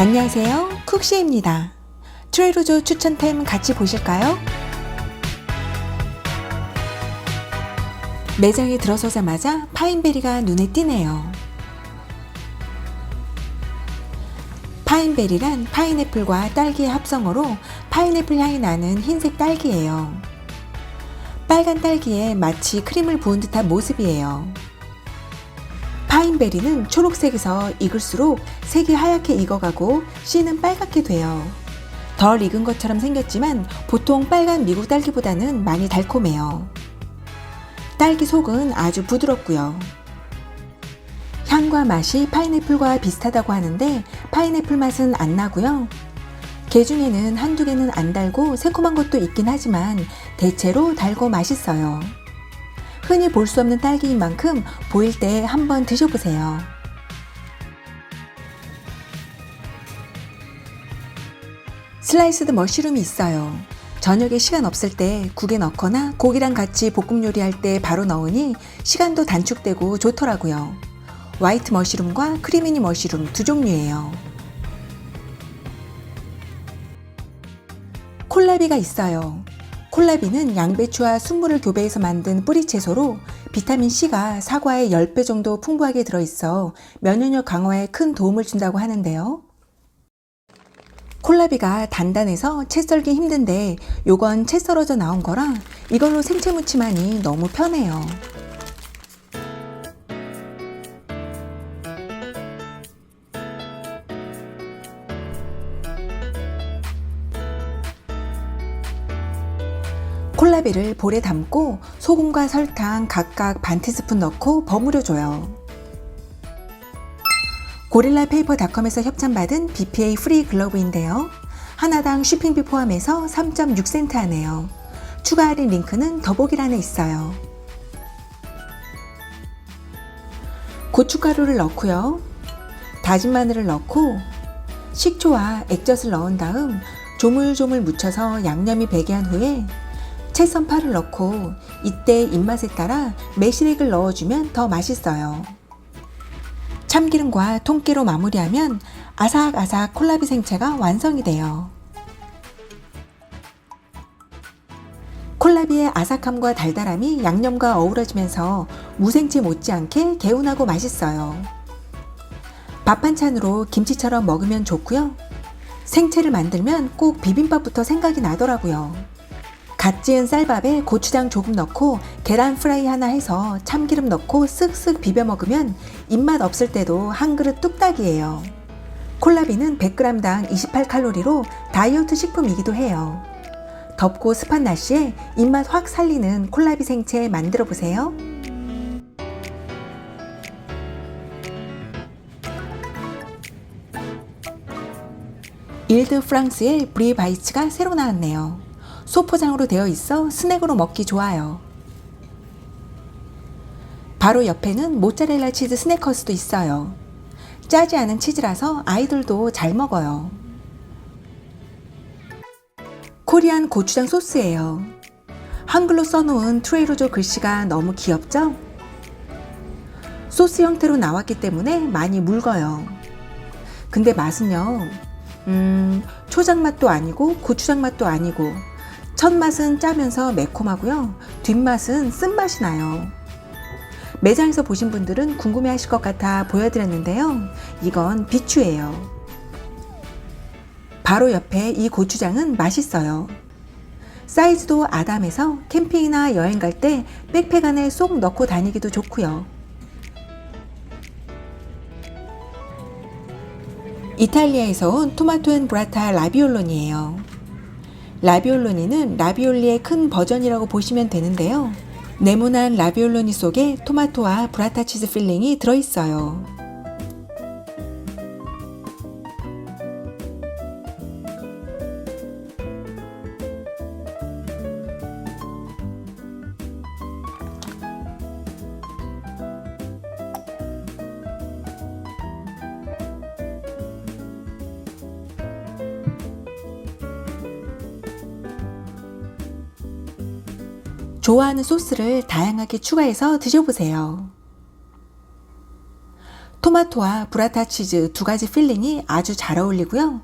안녕하세요. 쿡시입니다. 트레로조 추천템 같이 보실까요? 매장에 들어서자마자 파인베리가 눈에 띄네요. 파인베리란 파인애플과 딸기의 합성어로 파인애플 향이 나는 흰색 딸기예요. 빨간 딸기에 마치 크림을 부은 듯한 모습이에요. 파인베리는 초록색에서 익을수록 색이 하얗게 익어가고 씨는 빨갛게 돼요. 덜 익은 것처럼 생겼지만 보통 빨간 미국 딸기보다는 많이 달콤해요. 딸기 속은 아주 부드럽고요. 향과 맛이 파인애플과 비슷하다고 하는데 파인애플 맛은 안 나고요. 개 중에는 한두 개는 안 달고 새콤한 것도 있긴 하지만 대체로 달고 맛있어요. 흔히 볼 수 없는 딸기인 만큼 보일 때 한번 드셔보세요. 슬라이스드 머쉬룸이 있어요. 저녁에 시간 없을 때 국에 넣거나 고기랑 같이 볶음 요리할 때 바로 넣으니 시간도 단축되고 좋더라고요. 화이트 머쉬룸과 크리미니 머쉬룸 두 종류예요. 콜라비가 있어요. 콜라비는 양배추와 순물을 교배해서 만든 뿌리 채소로 비타민C가 사과의 10배 정도 풍부하게 들어있어 면역력 강화에 큰 도움을 준다고 하는데요. 콜라비가 단단해서 채 썰기 힘든데 요건 채 썰어져 나온 거라 이걸로 생채 무침하니 너무 편해요. 콜라비를 볼에 담고 소금과 설탕 각각 반 티스푼 넣고 버무려줘요. 고릴라 페이퍼닷컴에서 협찬받은 BPA 프리 글러브인데요. 하나당 쉬핑비 포함해서 3.6센트 하네요. 추가 할인 링크는 더보기란에 있어요. 고춧가루를 넣고요. 다진 마늘을 넣고 식초와 액젓을 넣은 다음 조물조물 묻혀서 양념이 배게 한 후에 채썬 파를 넣고 이때 입맛에 따라 매실액을 넣어주면 더 맛있어요. 참기름과 통깨로 마무리하면 아삭아삭 콜라비 생채가 완성이 돼요. 콜라비의 아삭함과 달달함이 양념과 어우러지면서 무생채 못지않게 개운하고 맛있어요. 밥 반찬으로 김치처럼 먹으면 좋고요. 생채를 만들면 꼭 비빔밥부터 생각이 나더라고요. 갓 지은 쌀밥에 고추장 조금 넣고 계란 프라이 하나 해서 참기름 넣고 쓱쓱 비벼 먹으면 입맛 없을 때도 한 그릇 뚝딱이에요. 콜라비는 100g당 28칼로리로 다이어트 식품이기도 해요. 덥고 습한 날씨에 입맛 확 살리는 콜라비 생채 만들어 보세요. 일드 프랑스의 브리 바이츠가 새로 나왔네요. 소포장으로 되어 있어 스낵으로 먹기 좋아요. 바로 옆에는 모짜렐라 치즈 스네커스도 있어요. 짜지 않은 치즈라서 아이들도 잘 먹어요. 코리안 고추장 소스예요. 한글로 써놓은 트레이로조 글씨가 너무 귀엽죠? 소스 형태로 나왔기 때문에 많이 묽어요. 근데 맛은요, 음, 초장 맛도 아니고 고추장 맛도 아니고 첫 맛은 짜면서 매콤하고요. 뒷맛은 쓴맛이 나요. 매장에서 보신 분들은 궁금해 하실 것 같아 보여드렸는데요. 이건 비추예요. 바로 옆에 이 고추장은 맛있어요. 사이즈도 아담해서 캠핑이나 여행 갈 때 백팩 안에 쏙 넣고 다니기도 좋고요. 이탈리아에서 온 토마토 앤 브라타 라비올론이에요. 라비올로니는 라비올리의 큰 버전이라고 보시면 되는데요. 네모난 라비올로니 속에 토마토와 브라타 치즈 필링이 들어있어요. 좋아하는 소스를 다양하게 추가해서 드셔보세요. 토마토와 브라타 치즈 두 가지 필링이 아주 잘 어울리고요.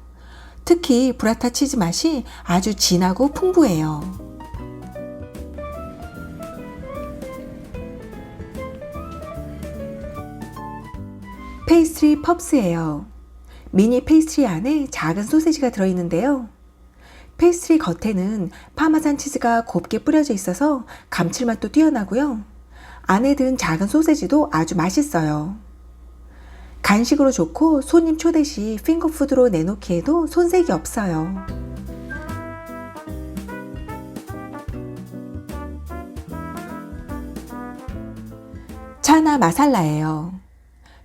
특히 브라타 치즈 맛이 아주 진하고 풍부해요. 페이스트리 펍스예요. 미니 페이스트리 안에 작은 소세지가 들어있는데요. 페이스트리 겉에는 파마산 치즈가 곱게 뿌려져 있어서 감칠맛도 뛰어나고요. 안에 든 작은 소세지도 아주 맛있어요. 간식으로 좋고 손님 초대 시 핑거푸드로 내놓기에도 손색이 없어요. 차나 마살라예요.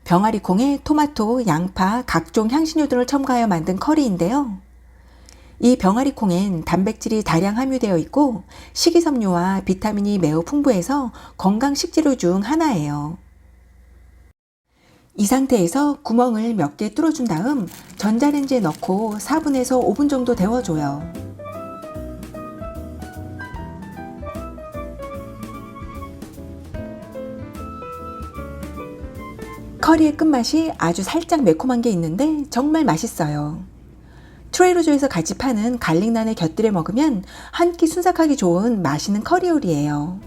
병아리 콩에 토마토, 양파, 각종 향신료들을 첨가하여 만든 커리인데요. 이 병아리 콩엔 단백질이 다량 함유되어 있고 식이섬유와 비타민이 매우 풍부해서 건강 식재료 중 하나예요. 이 상태에서 구멍을 몇 개 뚫어준 다음 전자레인지에 넣고 4분에서 5분 정도 데워줘요. 커리의 끝맛이 아주 살짝 매콤한 게 있는데 정말 맛있어요. 트레이로조에서 같이 파는 갈릭난에 곁들여 먹으면 한 끼 순삭하기 좋은 맛있는 커리 요리예요.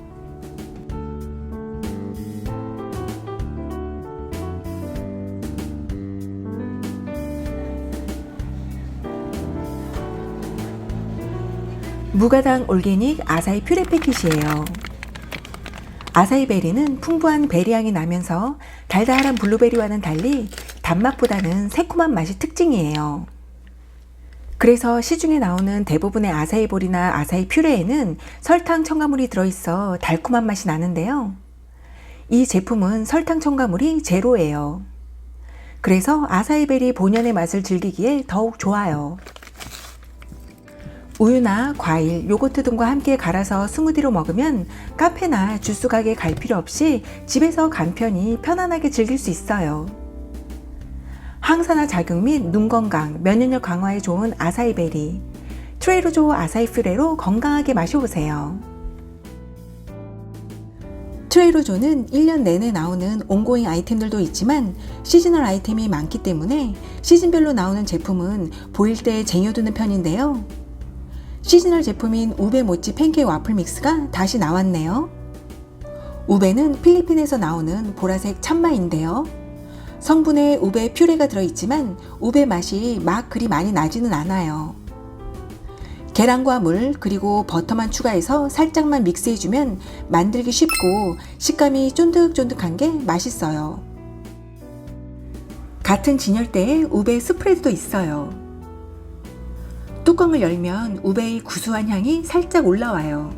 무가당 올게닉 아사히 퓨레 패킷이에요. 아사히 베리는 풍부한 베리향이 나면서 달달한 블루베리와는 달리 단맛보다는 새콤한 맛이 특징이에요. 그래서 시중에 나오는 대부분의 아사히 볼이나 아사히 퓨레에는 설탕 첨가물이 들어있어 달콤한 맛이 나는데요. 이 제품은 설탕 첨가물이 제로예요. 그래서 아사히 베리 본연의 맛을 즐기기에 더욱 좋아요. 우유나 과일, 요거트 등과 함께 갈아서 스무디로 먹으면 카페나 주스 가게 갈 필요 없이 집에서 간편히 편안하게 즐길 수 있어요. 항산화 작용 및 눈 건강, 면역력 강화에 좋은 아사이베리, 트레이로조 아사이 퓨레로 건강하게 마셔보세요. 트레이로조는 1년 내내 나오는 온고잉 아이템들도 있지만 시즈널 아이템이 많기 때문에 시즌별로 나오는 제품은 보일 때 쟁여두는 편인데요. 시즈널 제품인 우베 모찌 팬케이크 와플 믹스가 다시 나왔네요. 우베는 필리핀에서 나오는 보라색 참마인데요. 성분에 우베 퓨레가 들어있지만 우베 맛이 막 그리 많이 나지는 않아요. 계란과 물 그리고 버터만 추가해서 살짝만 믹스해주면 만들기 쉽고 식감이 쫀득쫀득한 게 맛있어요. 같은 진열대에 우베 스프레드도 있어요. 뚜껑을 열면 우베의 구수한 향이 살짝 올라와요.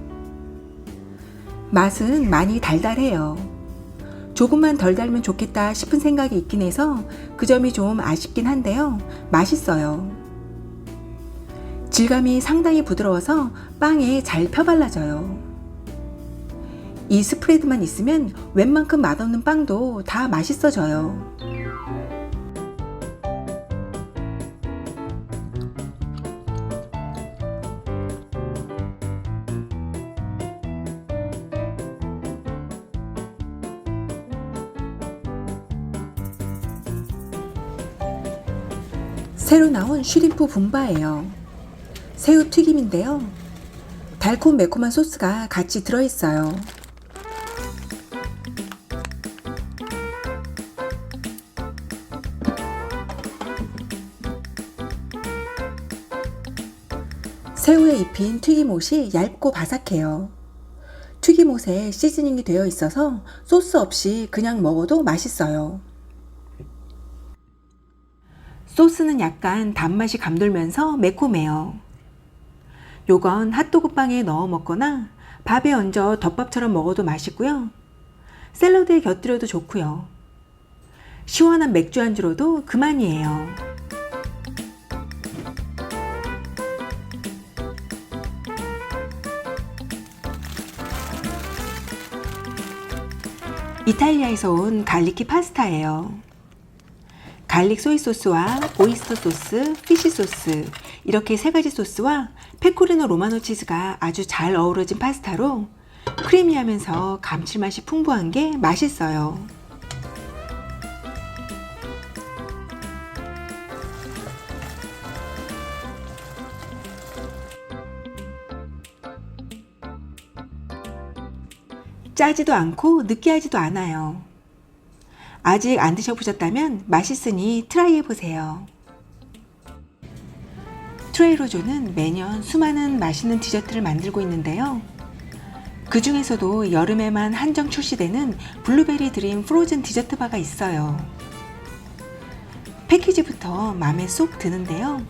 맛은 많이 달달해요. 조금만 덜 달면 좋겠다 싶은 생각이 있긴 해서 그 점이 좀 아쉽긴 한데요. 맛있어요. 질감이 상당히 부드러워서 빵에 잘 펴발라져요. 이 스프레드만 있으면 웬만큼 맛없는 빵도 다 맛있어져요. 새로 나온 슈림프 분바예요. 새우 튀김인데요. 달콤 매콤한 소스가 같이 들어있어요. 새우에 입힌 튀김옷이 얇고 바삭해요. 튀김옷에 시즈닝이 되어 있어서 소스 없이 그냥 먹어도 맛있어요. 소스는 약간 단맛이 감돌면서 매콤해요. 요건 핫도그빵에 넣어 먹거나 밥에 얹어 덮밥처럼 먹어도 맛있고요. 샐러드에 곁들여도 좋고요. 시원한 맥주 안주로도 그만이에요. 이탈리아에서 온 갈리키 파스타예요. 갈릭 소이 소스와 오이스터 소스, 피쉬 소스 이렇게 세 가지 소스와 페코리노 로마노 치즈가 아주 잘 어우러진 파스타로 크리미하면서 감칠맛이 풍부한 게 맛있어요. 짜지도 않고 느끼하지도 않아요. 아직 안 드셔보셨다면 맛있으니 트라이 해보세요. 트레이로조는 매년 수많은 맛있는 디저트를 만들고 있는데요. 그 중에서도 여름에만 한정 출시되는 블루베리 드림 프로즌 디저트 바가 있어요. 패키지부터 마음에 쏙 드는데요.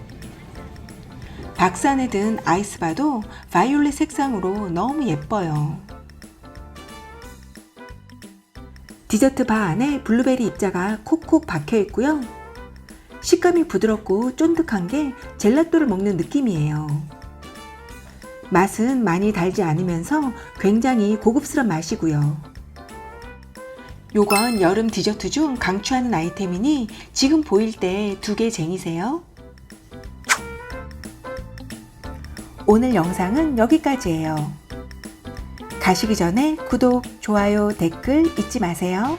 박스 안에 든 아이스바도 바이올렛 색상으로 너무 예뻐요. 디저트 바 안에 블루베리 입자가 콕콕 박혀 있고요. 식감이 부드럽고 쫀득한 게 젤라또를 먹는 느낌이에요. 맛은 많이 달지 않으면서 굉장히 고급스런 맛이고요. 요건 여름 디저트 중 강추하는 아이템이니 지금 보일 때 두 개 쟁이세요. 오늘 영상은 여기까지예요. 가시기 전에 구독, 좋아요, 댓글 잊지 마세요.